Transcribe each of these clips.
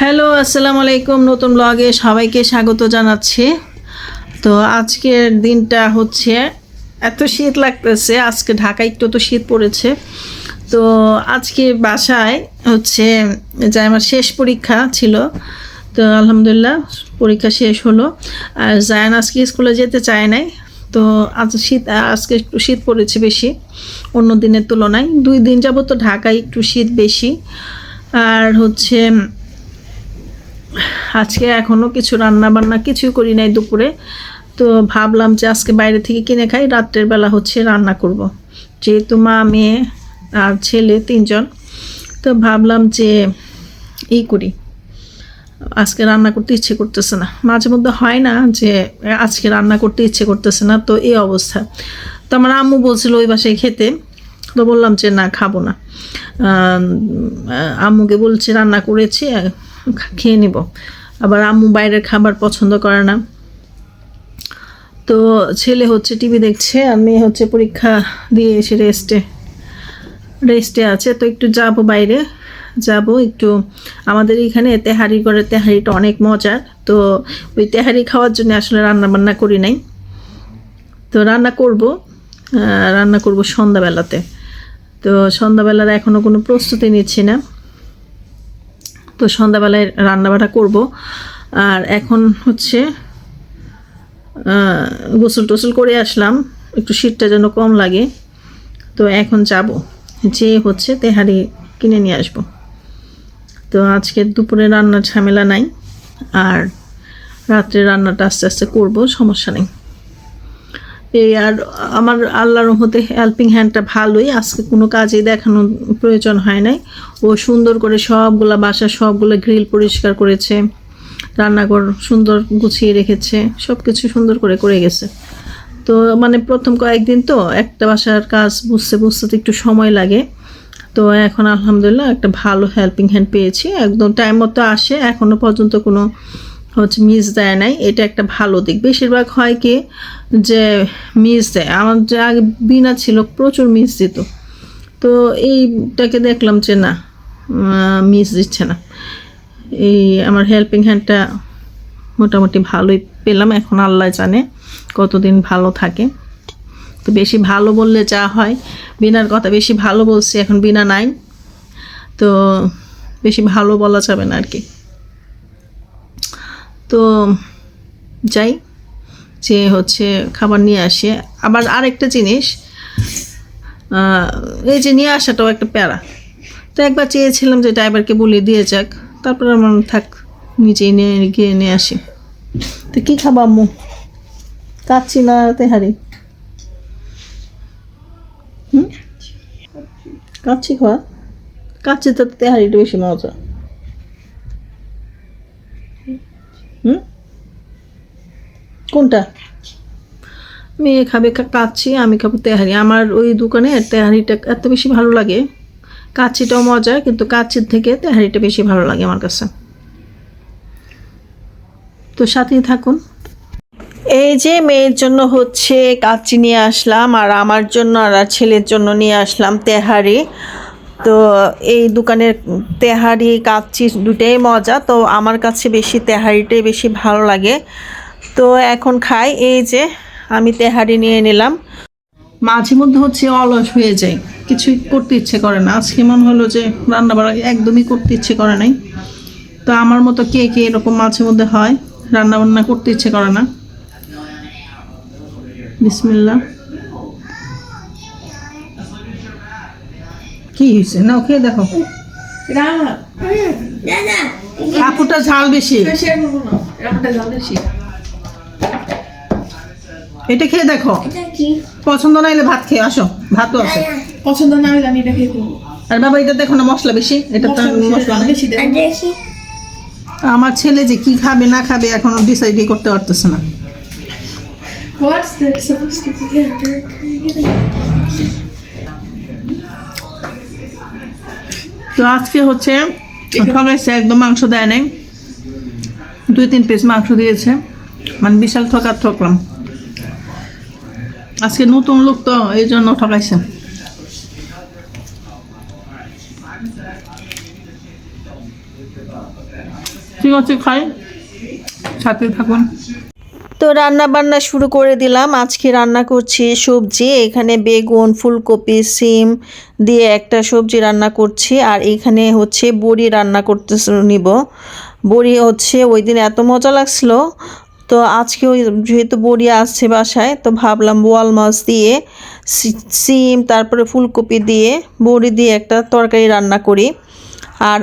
Hello, আসসালামু আলাইকুম। নতুন ব্লগে সবাইকে স্বাগত জানাচ্ছি। তো আজকের দিনটা হচ্ছে, এত শীত লাগতেছে, আজকে ঢাকায় একটু তো শীত পড়েছে। তো আজকে বাসায় হচ্ছে, যে আমার শেষ পরীক্ষা ছিল, তো আলহামদুলিল্লাহ পরীক্ষা শেষ হলো। আর জায়ান আজকে স্কুলে যেতে চায় নাই, তো আজ শীত, আজকে একটু শীত পড়েছে বেশি, অন্য দিনের তুলনায়। দুই দিন যাব তো ঢাকায় একটু শীত বেশি। আর হচ্ছে আজকে এখনও কিছু রান্না বান্না কিছুই করি নাই দুপুরে। তো ভাবলাম যে আজকে বাইরে থেকে কিনে খাই, রাত্রের বেলা হচ্ছে রান্না করব। যেহেতু মা, মেয়ে আর ছেলে তিনজন, তো ভাবলাম যে এই করি। আজকে রান্না করতে ইচ্ছে করতেছে না। মাঝে মধ্যে হয় না যে আজকে রান্না করতে ইচ্ছে করতেছে না, তো এই অবস্থা। তো আমার আম্মু বলছিল ওই বাসায় খেতে, তো বললাম যে না, খাব না। আম্মুকে বলছে রান্না করেছি খেয়ে নিব। আবার আম্মু বাইরের খাবার পছন্দ করে না। তো ছেলে হচ্ছে টিভি দেখছে আর মেয়ে হচ্ছে পরীক্ষা দিয়ে এসে রেস্টে রেস্টে আছে। তো একটু যাব বাইরে, যাব একটু, আমাদের এখানে তেহারি করে, তেহারিটা অনেক মজার। তো ওই তেহারি খাওয়ার জন্য আসলে রান্না বান্না করি নাই। তো রান্না করব রান্না করব সন্ধ্যাবেলাতে। তো সন্ধ্যাবেলার এখনও কোনো প্রস্তুতি নিচ্ছি না। তো সন্ধ্যাবেলায় রান্নাবাটা করব। আর এখন হচ্ছে গোসল টোসল করে আসলাম। একটু শীতটা যেন কম লাগে। তো এখন যাব। যে হচ্ছে তেহারি কিনে নিয়ে আসব। তো আজকে দুপুরে রান্নার ঝামেলা নাই। আর রাত্রে রান্নাটা আস্তে আস্তে করব, সমস্যা নেই। এই আর আমার আল্লাহর মধ্যে হেল্পিং হ্যান্ডটা ভালোই। আজকে কোনো কাজেই দেখানোর প্রয়োজন হয় নাই। ও সুন্দর করে সবগুলা বাসা, সবগুলো গ্রিল পরিষ্কার করেছে। রান্নাঘর সুন্দর গুছিয়ে রেখেছে। সব কিছু সুন্দর করে করে গেছে। তো মানে প্রথম কয়েকদিন তো একটা বাসার কাজ বুঝতে বুঝতে একটু সময় লাগে। তো এখন আলহামদুলিল্লাহ একটা ভালো হেল্পিং হ্যান্ড পেয়েছি। একদম টাইম মতো আসে। এখনও পর্যন্ত কোনো হচ্ছে মিস দেয় নাই, এটা একটা ভালো দিক। বেশিরভাগ হয় কি যে মিস দেয়। আমার যে আগে বিনা ছিল, প্রচুর মিস দিত। তো এইটাকে দেখলাম যে না মিস দিচ্ছে না। এই আমার হেল্পিং হ্যান্ডটা মোটামুটি ভালোই পেলাম, এখন আল্লাহ জানে কতদিন ভালো থাকে। তো বেশি ভালো বললে যা হয়, বিনার কথা বেশি ভালো বলছি, এখন বিনা নাই। তো বেশি ভালো বলা যাবে না আর কি। তো যাই, যে হচ্ছে খাবার নিয়ে আসে। আবার আরেকটা জিনিস এই যে নিয়ে আসাটাও একটা প্যারা। তো একবার চেয়েছিলাম যে ড্রাইভারকে বলে দিয়ে যাক, তারপর আমার থাক, নিজেই নিয়ে গিয়ে নিয়ে আসি। তো কী খাব আম্মু? কাচ্ছি না তেহারি? কাচ্ছি খাওয়া? কাচ্ছি তো তেহারিটা বেশি মজা। হুম? কোনটা? মেয়ে খাবে কাচ্ছি আমি খাব তেহারি। আমার ওই দোকানে তেহারিটা এত বেশি ভালো লাগে। কাচ্ছিটাও মজা কিন্তু কাচ্ছির থেকে তেহারিটা বেশি ভালো লাগে আমার কাছে। তো সাথেই থাকুন। এই যে মেয়ের জন্য হচ্ছে কাচ্চি নিয়ে আসলাম আর আমার জন্য আর আর ছেলের জন্য নিয়ে আসলাম তেহারি। তো এই দোকানের তেহারি, কাচ্চি দুটাই মজা। তো আমার কাছে বেশি তেহারিটাই বেশি ভালো লাগে। তো এখন খাই। এই যে আমি তেহারি নিয়ে নিলাম। মাঝে মধ্যে হচ্ছে অলস হয়ে যায়। কিছুই করতে ইচ্ছে করে না। আজকে মনে হলো যে রান্না বাড়া একদমই করতে ইচ্ছে করে নাই। তো আমার মতো কে কে এরকম মাঝে মধ্যে হয় রান্না বান্না করতে ইচ্ছে করে না। বিসমিল্লা কি হয়েছে না খেয়ে দেখো। কাপুরটা ঝাল বেশি। এটা খেয়ে দেখো। পছন্দ না হলে ভাত খেয়ে আসো। ভাতও আছে। পছন্দ না হলে আমি এটা খেয়ে আর বাবা এটা দেখো না মশলা বেশি। এটা তো মশলা বেশি আমার ছেলে যে কি খাবে না খাবে এখনও ডিসাইডই করতে পারতেছে না। What's this? Supposed to be? তো আজকে হচ্ছে ঠকাইছে একদম মাংস দেয় নাই। দুই, তিন পিস মাংস দিয়েছে। মানে বিশাল ঠকার ঠকলাম। আজকে নতুন লোক তো এই জন্য ঠকাইছে। ঠিক আছে, খাই। সাথে থাকুন। তো রান্না বান্না শুরু করে দিলাম। আজকে রান্না করছি সবজি, এখানে বেগুন, ফুলকপি, সিম দিয়ে একটা সবজি রান্না করছি আর এখানে হচ্ছে বড়ি রান্না করতে নিব। বড়ি হচ্ছে ওই দিন এত মজা লাগছিল। তো আজকে ওই যেহেতু বড়ি আসছে বাসায়, তো ভাবলাম বোয়াল মাছ দিয়ে সিম, তারপরে ফুলকপি দিয়ে বড়ি দিয়ে একটা তরকারি রান্না করি। আর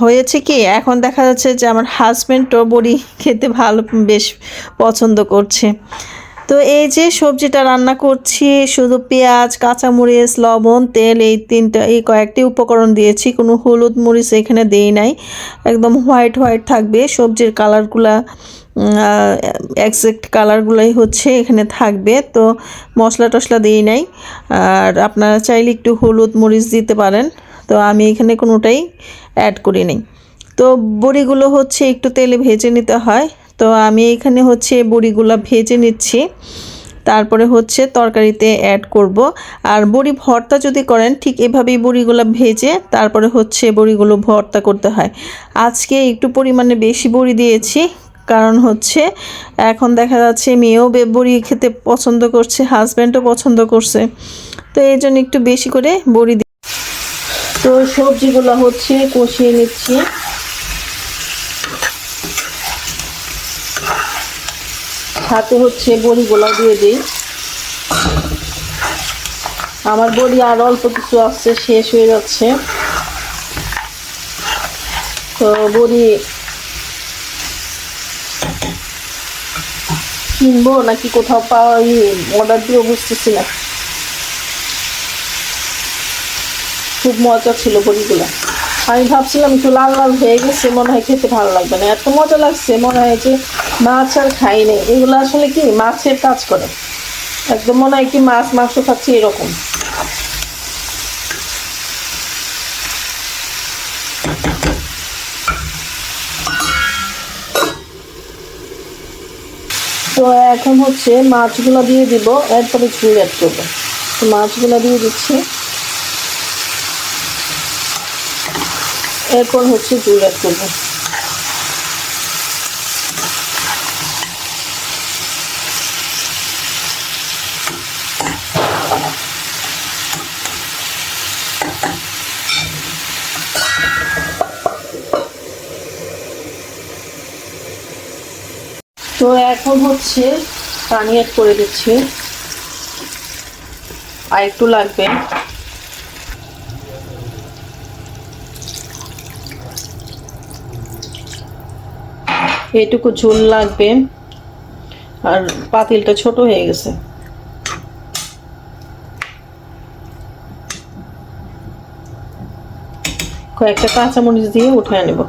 হয়েছে কি, এখন দেখা যাচ্ছে যে আমার হাজব্যান্ডও বড়ি খেতে ভালো, বেশ পছন্দ করছে। তো এই যে সবজিটা রান্না করছি, শুধু পেঁয়াজ, কাঁচামরিচ, লবণ, তেল, এই তিনটা, এই কয়েকটি উপকরণ দিয়েছি, কোনো হলুদ মরিচ এখানে দেই নাই। একদম হোয়াইট হোয়াইট থাকবে, সবজির কালারগুলা এক্সাক্ট কালারগুলোই হচ্ছে এখানে থাকবে, তো মশলা টশলা দিই নাই। আর আপনারা চাইলে একটু হলুদ মরিচ দিতে পারেন। তো আমি এখানে কোনোটাই অ্যাড করি নাই। তো বড়িগুলো হচ্ছে একটু তেলে ভেজে নিতে হয়। তো আমি এখানে হচ্ছে বড়িগুলো ভেজে নিচ্ছি। তারপরে হচ্ছে তরকারিতে অ্যাড করব। আর বড়ি ভর্তা যদি করেন, ঠিক এভাবেই বড়িগুলো ভেজে তারপরে হচ্ছে বড়িগুলো ভর্তা করতে হয়। আজকে একটু পরিমাণে বেশি বড়ি দিয়েছি, কারণ হচ্ছে এখন দেখা যাচ্ছে মেয়েও বড়ি খেতে পছন্দ করছে হাজব্যান্ডও পছন্দ করছে। তো এই জন্য একটু বেশি করে বড়ি তো সবজিগুলো হচ্ছে কষিয়ে নিচ্ছি। সাথে হচ্ছে বড়িগুলো দিয়ে দিই। আমার বড়ি আর অল্প কিছু আসছে শেষ হয়ে যাচ্ছে। তো বড়ি কিনবো নাকি কোথাও পাওয়া অর্ডার দিয়ে বুঝতেছি না। খুব মজা ছিল বড়িগুলো। আমি ভাবছিলাম একটু লাল লাল হয়ে গেছে, মনে হয় খেতে ভালো লাগবে না। এত মজা লাগছে, মনে হয় যে মাছ আর খাই নেই। এগুলো আসলে কি, মাছের কাজ করে। একদম মনে হয় কি মাছ, মাংস খাচ্ছি এরকম। তো এখন হচ্ছে মাছগুলো দিয়ে দিব, এরপরে ঝুল অ্যাড করব। তো মাছগুলো দিয়ে দিচ্ছি। এরপর হচ্ছে ঝুল অ্যাড করব। তো এখন হচ্ছে পানি অ্যাড করে দিচ্ছি। আর একটু লাগবে। এইটুকু ঝোল লাগবে। আর পাতিলটা ছোট হয়ে গেছে। কয়েকটা কাঁচামরিচ দিয়ে উঠে নেব।